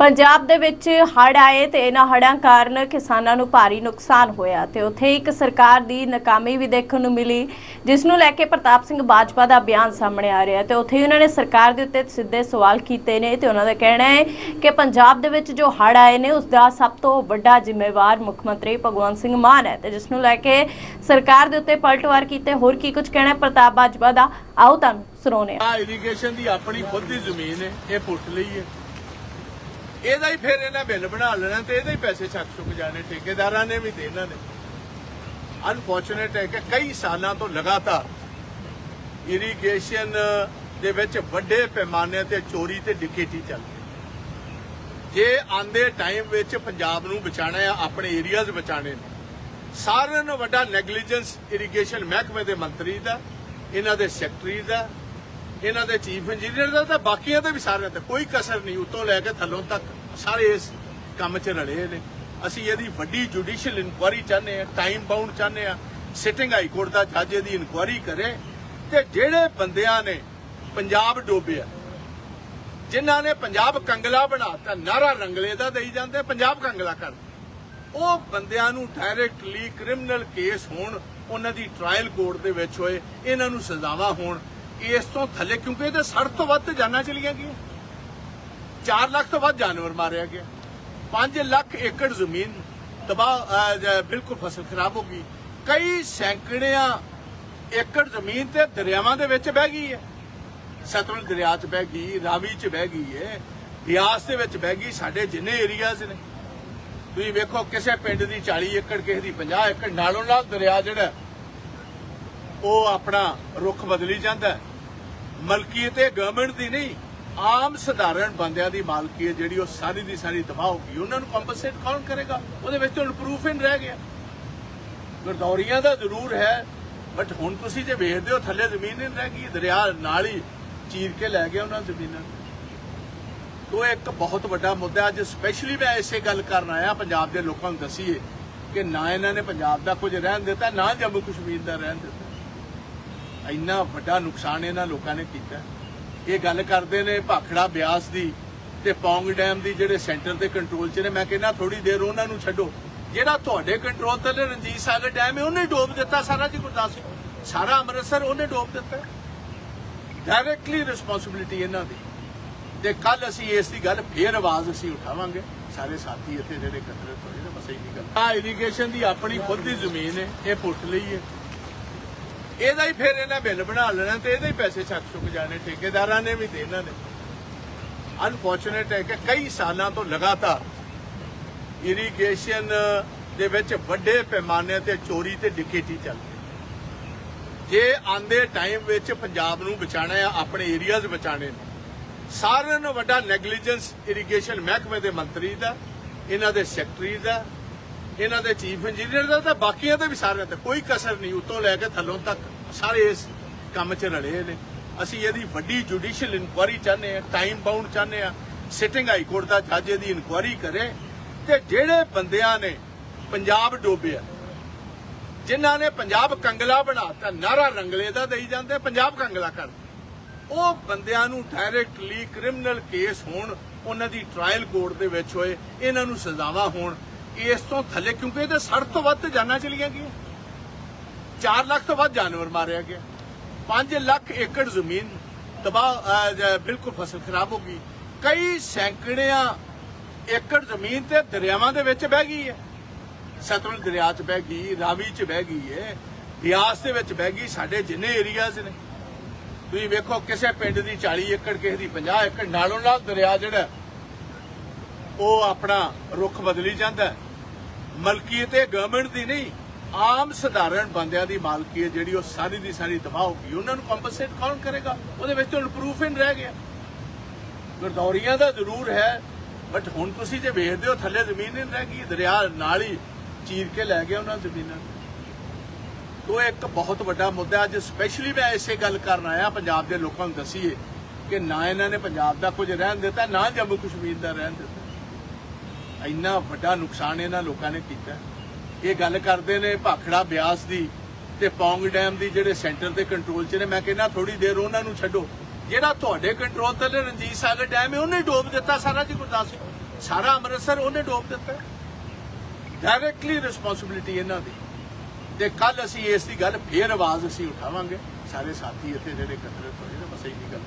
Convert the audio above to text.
ਪੰਜਾਬ ਦੇ ਵਿੱਚ ਹੜ੍ਹ ਆਏ ਤੇ ਇਹਨਾਂ ਹੜ੍ਹਾਂ ਕਾਰਨ ਕਿਸਾਨਾਂ ਨੂੰ ਭਾਰੀ ਨੁਕਸਾਨ ਹੋਇਆ ਤੇ ਉੱਥੇ ਇੱਕ ਸਰਕਾਰ ਦੀ ਨਾਕਾਮੀ ਵੀ ਦੇਖਣ ਨੂੰ ਮਿਲੀ, ਜਿਸ ਨੂੰ ਲੈ ਕੇ ਪ੍ਰਤਾਪ ਸਿੰਘ ਬਾਜਵਾ ਦਾ ਬਿਆਨ ਸਾਹਮਣੇ ਆ ਰਿਹਾ ਤੇ ਉੱਥੇ ਹੀ ਉਹਨਾਂ ਨੇ ਸਰਕਾਰ ਦੇ ਉੱਤੇ ਸਿੱਧੇ ਸਵਾਲ ਕੀਤੇ ਨੇ ਤੇ ਉਹਨਾਂ ਦਾ ਕਹਿਣਾ ਹੈ ਕਿ ਪੰਜਾਬ ਦੇ ਵਿੱਚ ਜੋ ਹੜ੍ਹ ਆਏ ਨੇ, ਉਸ ਦਾ ਸਭ ਤੋਂ ਵੱਡਾ ਜ਼ਿੰਮੇਵਾਰ ਮੁੱਖ ਮੰਤਰੀ ਭਗਵੰਤ ਸਿੰਘ ਮਾਨ ਹੈ ਤੇ ਜਿਸ ਨੂੰ ਲੈ ਕੇ ਸਰਕਾਰ ਦੇ ਉੱਤੇ ਪਲਟਵਾਰ ਕੀਤੇ, ਹੋਰ ਕੀ ਕੁਝ ਕਹਿਣਾ ਪ੍ਰਤਾਪ ਬਾਜਵਾ ਦਾ, ਆਓ ਤੁਹਾਨੂੰ ਸੁਣਾਉਂਦੇ ਆ ਇਰੀਗੇਸ਼ਨ ਦੀ ਆਪਣੀ ਖੁਦ ਦੀ ਜ਼ਮੀਨ ਹੈ, ਇਹ ਪੁੱਟ ਲਈ ਹੈ। ਇਹਦਾ ਹੀ ਫਿਰ ਇਹਨਾਂ ਬਿੱਲ ਬਣਾ ਲੈਣਾ ਤੇ ਇਹਦੇ ਹੀ ਪੈਸੇ ਛੱਕ ਛੁੱਕ ਜਾਣੇ, ਠੇਕੇਦਾਰਾਂ ਨੇ ਵੀ ਤੇ ਇਹਨਾਂ ਨੇ। ਅਨਫੋਰਚੂਨੇਟ ਹੈ ਕਿ ਕਈ ਸਾਲਾਂ ਤੋਂ ਲਗਾਤਾਰ ਇਰੀਗੇਸ਼ਨ ਦੇ ਵਿੱਚ ਵੱਡੇ ਪੈਮਾਨੇ ਤੇ ਚੋਰੀ ਤੇ ਡਿਕੇਟੀ ਚੱਲ ਰਹੀ ਜੇ ਆਂਦੇ ਟਾਈਮ ਵਿੱਚ ਪੰਜਾਬ ਨੂੰ ਬਚਾਣਾ ਹੈ, ਆਪਣੇ ਏਰੀਆਜ਼ ਬਚਾਣੇ ਨੇ। ਸਾਰਿਆਂ ਨਾਲੋਂ ਵੱਡਾ ਨੈਗਲੀਜੈਂਸ ਇਰੀਗੇਸ਼ਨ ਮਹਿਕਮੇ ਦੇ ਮੰਤਰੀ ਦਾ, ਇਹਨਾਂ ਦੇ ਸੈਕਟਰੀ ਦਾ ਇਹਨਾਂ ਦੇ ਚੀਫ ਇੰਜੀਨੀਅਰ ਦਾ ਤਾਂ ਬਾਕੀਆਂ ਦੇ ਵੀ ਸਾਰਿਆਂ ਤੇ ਕੋਈ ਕਸਰ ਨਹੀਂ, ਉਤੋਂ ਲੈ ਕੇ ਥੱਲੋਂ ਤੱਕ ਸਾਰੇ ਇਸ ਕੰਮ 'ਚ ਰਲੇ ਨੇ। ਅਸੀਂ ਇਹਦੀ ਵੱਡੀ ਜੁਡੀਸ਼ੀਅਲ ਇਨਕੁਆਰੀ ਚਾਹੁੰਦੇ ਆ ਟਾਈਮ ਬਾਉਂਡ ਚਾਹੁੰਦੇ ਆ ਸਿਟਿੰਗ ਹਾਈ ਕੋਰਟ ਦਾ ਜੱਜ ਇਹਦੀ ਇਨਕੁਆਰੀ ਕਰੇ ਤੇ ਜਿਹੜੇ ਬੰਦਿਆਂ ਨੇ ਪੰਜਾਬ ਡੋਬਿਆ, ਜਿਨ੍ਹਾਂ ਨੇ ਪੰਜਾਬ ਕੰਗਲਾ ਬਣਾਤਾ ਨਾਰਾ ਰੰਗਲੇ ਦਾ ਦੇਈ ਜਾਂਦੇ ਪੰਜਾਬ ਕੰਗਲਾ ਕਰ ਉਹ ਬੰਦਿਆਂ ਨੂੰ ਡਾਇਰੈਕਟਲੀ ਕ੍ਰਿਮੀਨਲ ਕੇਸ ਹੋਣ, ਉਹਨਾਂ ਦੀ ਟ੍ਰਾਇਲ ਕੋਰਟ ਦੇ ਵਿੱਚ ਹੋਏ, ਇਹਨਾਂ ਨੂੰ ਸਜ਼ਾਵਾਂ ਹੋਣ ਇਸ ਤੋਂ ਥੱਲੇ, ਕਿਉਂਕਿ ਇਹਦੇ 60 ਤੋਂ ਵੱਧ ਤੇ ਜਾਨਾਂ ਚਲੀਆਂ ਗਈਆਂ। 4 ਲੱਖ ਤੋਂ ਵੱਧ ਜਾਨਵਰ ਮਾਰਿਆ ਗਿਆ। 5 ਲੱਖ ਏਕੜ ਜ਼ਮੀਨ ਤਬਾਹ ਬਿਲਕੁਲ ਫਸਲ ਖਰਾਬ ਹੋ ਗਈ। ਕਈ ਸੈਂਕੜਿਆਂ ਏਕੜ ਜ਼ਮੀਨ ਤੇ ਦਰਿਆਵਾਂ ਦੇ ਵਿੱਚ ਬਹਿ ਗਈ ਹੈ। ਸਤਲੁਜ ਦਰਿਆ 'ਚ ਬਹਿ ਗਈ, ਰਾਵੀ 'ਚ ਬਹਿ ਗਈ ਹੈ। ਬਿਆਸ ਦੇ ਵਿੱਚ ਬਹਿ ਗਈ, ਸਾਡੇ ਜਿੰਨੇ ਏਰੀਆਜ਼ ਨੇ। ਤੁਸੀਂ ਵੇਖੋ, ਕਿਸੇ ਪਿੰਡ ਦੀ 40 ਏਕੜ, ਕਿਸੇ ਦੀ 50 ਏਕੜ, ਨਾਲੋਂ ਨਾਲ ਦਰਿਆ ਜਿਹੜਾ, ਉਹ ਆਪਣਾ ਰੁਖ ਬਦਲੀ ਜਾਂਦਾ ਮਲਕੀਅਤ ਇਹ ਗਵਰਨਮੈਂਟ ਦੀ ਨਹੀਂ, ਆਮ ਸਧਾਰਨ ਬੰਦਿਆਂ ਦੀ ਮਾਲਕੀਅਤ ਜਿਹੜੀ ਉਹ ਸਾਰੀ ਦੀ ਸਾਰੀ ਤਬਾਹ ਹੋ ਗਈ। ਉਹਨਾਂ ਨੂੰ ਕੰਪਨਸੇਟ ਕੌਣ ਕਰੇਗਾ? ਉਹਦੇ ਵਿੱਚ ਤਾਂ ਪ੍ਰੂਫ ਹੀ ਨਹੀਂ ਰਹਿ ਗਿਆ। ਗਰਦੌਰੀਆਂ ਦਾ ਜ਼ਰੂਰ ਹੈ ਬਟ ਹੁਣ ਤੁਸੀਂ ਜੇ ਵੇਖਦੇ ਹੋ, ਥੱਲੇ ਜ਼ਮੀਨ ਹੀ ਨਹੀਂ ਰਹਿ ਗਈ। ਦਰਿਆ ਨਾਲ ਹੀ ਚੀਰ ਕੇ ਲੈ ਗਿਆ ਉਹਨਾਂ ਜ਼ਮੀਨਾਂ। ਨੂੰ ਇੱਕ ਬਹੁਤ ਵੱਡਾ ਮੁੱਦਾ ਅੱਜ ਸਪੈਸ਼ਲੀ ਮੈਂ ਇਸੇ ਗੱਲ ਕਰਨ ਆਇਆ, ਪੰਜਾਬ ਦੇ ਲੋਕਾਂ ਨੂੰ ਦਸੀਏ ਕਿ ਨਾ ਇਹਨਾਂ ਨੇ ਪੰਜਾਬ ਦਾ ਕੁਝ ਰਹਿਣ ਦਿੱਤਾ, ਨਾ ਜੰਮੂ ਕਸ਼ਮੀਰ ਦਾ ਰਹਿਣ ਦਿੱਤਾ। ਇੰਨਾ ਵੱਡਾ ਨੁਕਸਾਨ ਇਹਨਾਂ ਲੋਕਾਂ ਨੇ ਕੀਤਾ। ਇਹ ਗੱਲ ਕਰਦੇ ਨੇ ਭਾਖੜਾ ਬਿਆਸ ਦੀ ਤੇ ਪੌਂਗ ਡੈਮ ਦੀ ਜਿਹੜੇ ਸੈਂਟਰ ਦੇ ਕੰਟਰੋਲ 'ਚ ਨੇ। ਮੈਂ ਕਹਿੰਦਾ ਥੋੜੀ ਦੇਰ ਉਹਨਾਂ ਨੂੰ ਛੱਡੋ। ਜਿਹੜਾ ਤੁਹਾਡੇ ਕੰਟਰੋਲ ਥੱਲੇ ਰਣਜੀਤ ਸਾਗਰ ਡੈਮ ਹੈ, ਉਹਨੇ ਡੋਬ ਦਿੱਤਾ ਸਾਰਾ ਜੀ ਗੁਰਦਾਸਪੁਰ। ਸਾਰਾ ਅੰਮ੍ਰਿਤਸਰ ਉਹਨੇ ਡੋਬ ਦਿੱਤਾ। ਡਾਇਰੈਕਟਲੀ ਰਿਸਪੌਂਸਿਬਿਲਿਟੀ ਇਹਨਾਂ ਦੀ। ਤੇ ਕੱਲ ਅਸੀਂ ਇਸ ਦੀ ਗੱਲ ਫੇਰ ਆਵਾਜ਼ ਅਸੀਂ ਉਠਾਵਾਂਗੇ। ਸਾਰੇ ਸਾਥੀ ਇੱਥੇ ਜਿਹੜੇ ਇਕੱਤਰਿਤ ਹੋਏ ਨੇ, ਬਸ ਇਹੀ ਗੱਲ। ਆ ਇਰੀਗੇਸ਼ਨ ਦੀ ਆਪਣੀ ਖੁਦ ਦੀ ਜ਼ਮੀਨ ਹੈ, ਇਹ ਪੁੱਟ ਲਈ ਹੈ। ਇਹਦਾ ਹੀ ਫਿਰ ਇਹਨਾਂ ਬਿੱਲ ਬਣਾ ਲੈਣਾ ਤੇ ਇਹਦੇ ਹੀ ਪੈਸੇ ਛੱਕ ਛੁੱਕ ਜਾਣੇ, ਠੇਕੇਦਾਰਾਂ ਨੇ ਵੀ ਤੇ ਇਹਨਾਂ ਨੇ। ਅਨਫੋਰਚੂਨੇਟ ਹੈ ਕਿ ਕਈ ਸਾਲਾਂ ਤੋਂ ਲਗਾਤਾਰ ਇਰੀਗੇਸ਼ਨ ਦੇ ਵਿੱਚ ਵੱਡੇ ਪੈਮਾਨੇ ਤੇ ਚੋਰੀ ਤੇ ਡਿਕੇਟੀ ਚੱਲ ਰਹੀ ਜੇ ਆਂਦੇ ਟਾਈਮ ਵਿੱਚ ਪੰਜਾਬ ਨੂੰ ਬਚਾਣਾ ਹੈ, ਆਪਣੇ ਏਰੀਆਜ਼ ਬਚਾਣੇ ਨੇ। ਸਾਰਿਆਂ ਨਾਲੋਂ ਵੱਡਾ ਨੈਗਲੀਜੈਂਸ ਇਰੀਗੇਸ਼ਨ ਮਹਿਕਮੇ ਦੇ ਮੰਤਰੀ ਦਾ, ਇਹਨਾਂ ਦੇ ਸੈਕਟਰੀ ਦਾ ਇਹਨਾਂ ਦੇ ਚੀਫ ਇੰਜੀਨੀਅਰ ਦਾ ਤਾਂ ਬਾਕੀਆਂ ਦੇ ਵੀ ਸਾਰਿਆਂ ਤੇ ਕੋਈ ਕਸਰ ਨਹੀਂ, ਉਤੋਂ ਲੈ ਕੇ ਥੱਲੋਂ ਤੱਕ ਸਾਰੇ ਇਸ ਕੰਮ 'ਚ ਰਲੇ ਨੇ। ਅਸੀਂ ਇਹਦੀ ਵੱਡੀ ਜੁਡੀਸ਼ੀਅਲ ਇਨਕੁਆਰੀ ਚਾਹੁੰਦੇ ਆ ਟਾਈਮ ਬਾਉਂਡ ਚਾਹੁੰਦੇ ਆ ਸਿਟਿੰਗ ਹਾਈ ਕੋਰਟ ਦਾ ਜੱਜ ਇਹਦੀ ਇਨਕੁਆਰੀ ਕਰੇ ਤੇ ਜਿਹੜੇ ਬੰਦਿਆਂ ਨੇ ਪੰਜਾਬ ਡੋਬਿਆ, ਜਿਨ੍ਹਾਂ ਨੇ ਪੰਜਾਬ ਕੰਗਲਾ ਬਣਾਤਾ ਨਾਰਾ ਰੰਗਲੇ ਦਾ ਦੇਈ ਜਾਂਦੇ, ਪੰਜਾਬ ਕੰਗਲਾ ਕਰ ਉਹ ਬੰਦਿਆਂ ਨੂੰ ਡਾਇਰੈਕਟਲੀ ਕ੍ਰਿਮੀਨਲ ਕੇਸ ਹੋਣ, ਉਹਨਾਂ ਦੀ ਟ੍ਰਾਇਲ ਕੋਰਟ ਦੇ ਵਿੱਚ ਹੋਏ, ਇਹਨਾਂ ਨੂੰ ਸਜ਼ਾਵਾਂ ਹੋਣ ਇਸ ਤੋਂ ਥੱਲੇ, ਕਿਉਂਕਿ ਇਹਦੇ 60 ਤੋਂ ਵੱਧ ਤੇ ਜਾਨਾਂ ਚਲੀਆਂ ਗਈਆਂ। 4 ਲੱਖ ਤੋਂ ਵੱਧ ਜਾਨਵਰ ਮਾਰਿਆ ਗਿਆ। 5 ਲੱਖ ਏਕੜ ਜ਼ਮੀਨ ਤਬਾਹ ਬਿਲਕੁਲ ਫਸਲ ਖਰਾਬ ਹੋ ਗਈ। ਕਈ ਸੈਂਕੜਿਆਂ ਏਕੜ ਜ਼ਮੀਨ ਤੇ ਦਰਿਆਵਾਂ ਦੇ ਵਿੱਚ ਬਹਿ ਗਈ ਹੈ। ਸਤਲੁਜ ਦਰਿਆ 'ਚ ਬਹਿ ਗਈ, ਰਾਵੀ 'ਚ ਬਹਿ ਗਈ ਹੈ। ਬਿਆਸ ਦੇ ਵਿੱਚ ਬਹਿ ਗਈ, ਸਾਡੇ ਜਿੰਨੇ ਏਰੀਆਜ਼ ਨੇ। ਤੁਸੀਂ ਵੇਖੋ, ਕਿਸੇ ਪਿੰਡ ਦੀ 40 ਏਕੜ, ਕਿਸੇ ਦੀ 50 ਏਕੜ, ਨਾਲੋਂ ਨਾਲ ਦਰਿਆ ਜਿਹੜਾ, ਉਹ ਆਪਣਾ ਰੁਖ ਬਦਲੀ ਜਾਂਦਾ ਹੈ। ਮਲਕੀਅਤ ਇਹ ਗਵਰਨਮੈਂਟ ਦੀ ਨਹੀਂ, ਆਮ ਸਧਾਰਨ ਬੰਦਿਆਂ ਦੀ ਮਾਲਕੀਅਤ ਜਿਹੜੀ ਉਹ ਸਾਰੀ ਦੀ ਸਾਰੀ ਤਬਾਹ ਹੋ ਗਈ, ਉਹਨਾਂ ਨੂੰ ਕੰਪਨਸੇਟ ਕੌਣ ਕਰੇਗਾ? ਉਹਦੇ ਵਿੱਚ ਤਾਂ ਪ੍ਰੂਫ ਹੀ ਨਹੀਂ ਰਹਿ ਗਿਆ। ਗਰਦੌਰੀਆਂ ਦਾ ਜ਼ਰੂਰ ਹੈ ਬਟ ਹੁਣ ਤੁਸੀਂ ਜੇ ਵੇਖਦੇ ਹੋ, ਥੱਲੇ ਜ਼ਮੀਨ ਹੀ ਨਹੀਂ ਰਹਿ ਗਈ, ਦਰਿਆ ਨਾਲ ਹੀ ਚੀਰ ਕੇ ਲੈ ਗਿਆ ਉਹਨਾਂ ਜ਼ਮੀਨਾਂ ਨੂੰ। ਇੱਕ ਬਹੁਤ ਵੱਡਾ ਮੁੱਦਾ ਅੱਜ ਸਪੈਸ਼ਲੀ ਮੈਂ ਇਸੇ ਗੱਲ ਕਰਨ ਆਇਆ, ਪੰਜਾਬ ਦੇ ਲੋਕਾਂ ਨੂੰ ਦਸੀਏ ਕਿ ਨਾ ਇਹਨਾਂ ਨੇ ਪੰਜਾਬ ਦਾ ਕੁਝ ਰਹਿਣ ਦਿੱਤਾ, ਨਾ ਜੰਮੂ ਕਸ਼ਮੀਰ ਦਾ ਰਹਿਣ ਦਿੱਤਾ। ਇੰਨਾ ਵੱਡਾ ਨੁਕਸਾਨ ਇਹਨਾਂ ਲੋਕਾਂ ਨੇ ਕੀਤਾ। ਇਹ ਗੱਲ ਕਰਦੇ ਨੇ ਭਾਖੜਾ ਬਿਆਸ ਦੀ ਤੇ ਪੌਂਗ ਡੈਮ ਦੀ ਜਿਹੜੇ ਸੈਂਟਰ ਦੇ ਕੰਟਰੋਲ 'ਚ ਨੇ। ਮੈਂ ਕਹਿੰਦਾ ਥੋੜੀ ਦੇਰ ਉਹਨਾਂ ਨੂੰ ਛੱਡੋ। ਜਿਹੜਾ ਤੁਹਾਡੇ ਕੰਟਰੋਲ ਥੱਲੇ ਰਣਜੀਤ ਸਾਗਰ ਡੈਮ ਹੈ, ਉਹਨੇ ਡੋਬ ਦਿੱਤਾ ਸਾਰਾ ਜੀ ਗੁਰਦਾਸਪੁਰ। ਸਾਰਾ ਅੰਮ੍ਰਿਤਸਰ ਉਹਨੇ ਡੋਬ ਦਿੱਤਾ। ਡਾਇਰੈਕਟਲੀ ਰਿਸਪੌਂਸਿਬਿਲਿਟੀ ਇਹਨਾਂ ਦੀ। ਤੇ ਕੱਲ ਅਸੀਂ ਇਸ ਦੀ ਗੱਲ ਫੇਰ ਆਵਾਜ਼ ਅਸੀਂ ਉਠਾਵਾਂਗੇ। ਸਾਰੇ ਸਾਥੀ ਇੱਥੇ ਜਿਹੜੇ ਇਕੱਤਰਿਤ ਹੋਏ ਨੇ, ਬਸ ਇਹੀ ਗੱਲ।